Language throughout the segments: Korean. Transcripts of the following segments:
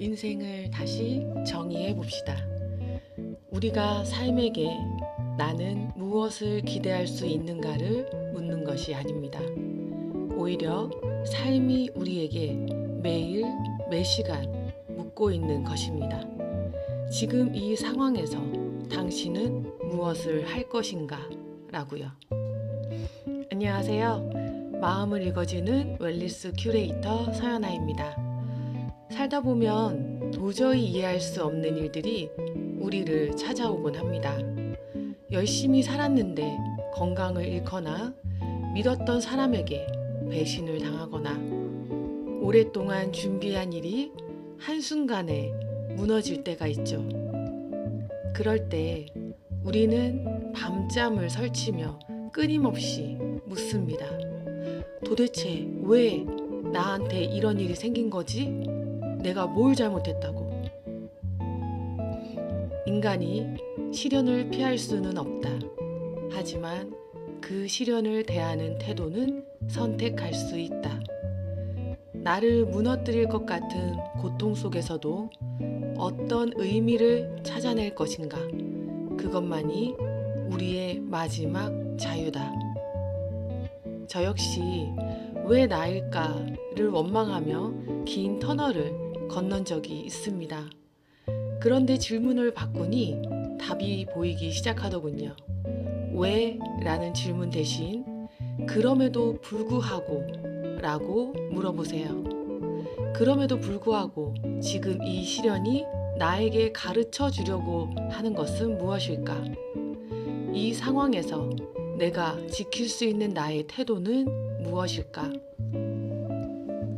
인생을 다시 정의해 봅시다. 우리가 삶에게 나는 무엇을 기대할 수 있는가를 묻는 것이 아닙니다. 오히려 삶이 우리에게 매일 매 시간 묻고 있는 것입니다. 지금 이 상황에서 당신은 무엇을 할 것인가? 라고요. 안녕하세요. 마음을 읽어주는 웰리스 큐레이터 서연아입니다. 살다 보면 도저히 이해할 수 없는 일들이 우리를 찾아오곤 합니다. 열심히 살았는데 건강을 잃거나 믿었던 사람에게 배신을 당하거나 오랫동안 준비한 일이 한순간에 무너질 때가 있죠. 그럴 때 우리는 밤잠을 설치며 끊임없이 묻습니다. 도대체 왜 나한테 이런 일이 생긴 거지? 내가 뭘 잘못했다고? 인간이 시련을 피할 수는 없다. 하지만 그 시련을 대하는 태도는 선택할 수 있다. 나를 무너뜨릴 것 같은 고통 속에서도 어떤 의미를 찾아낼 것인가. 그것만이 우리의 마지막 자유다. 저 역시 왜 나일까를 원망하며 긴 터널을 건넌 적이 있습니다. 그런데 질문을 바꾸니 답이 보이기 시작하더군요. 왜? 라는 질문 대신 그럼에도 불구하고 라고 물어보세요. 그럼에도 불구하고 지금 이 시련이 나에게 가르쳐 주려고 하는 것은 무엇일까? 이 상황에서 내가 지킬 수 있는 나의 태도는 무엇일까?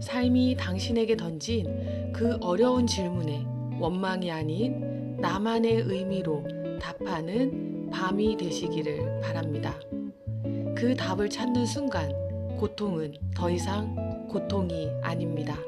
삶이 당신에게 던진 그 어려운 질문에 원망이 아닌 나만의 의미로 답하는 밤이 되시기를 바랍니다. 그 답을 찾는 순간 고통은 더 이상 고통이 아닙니다.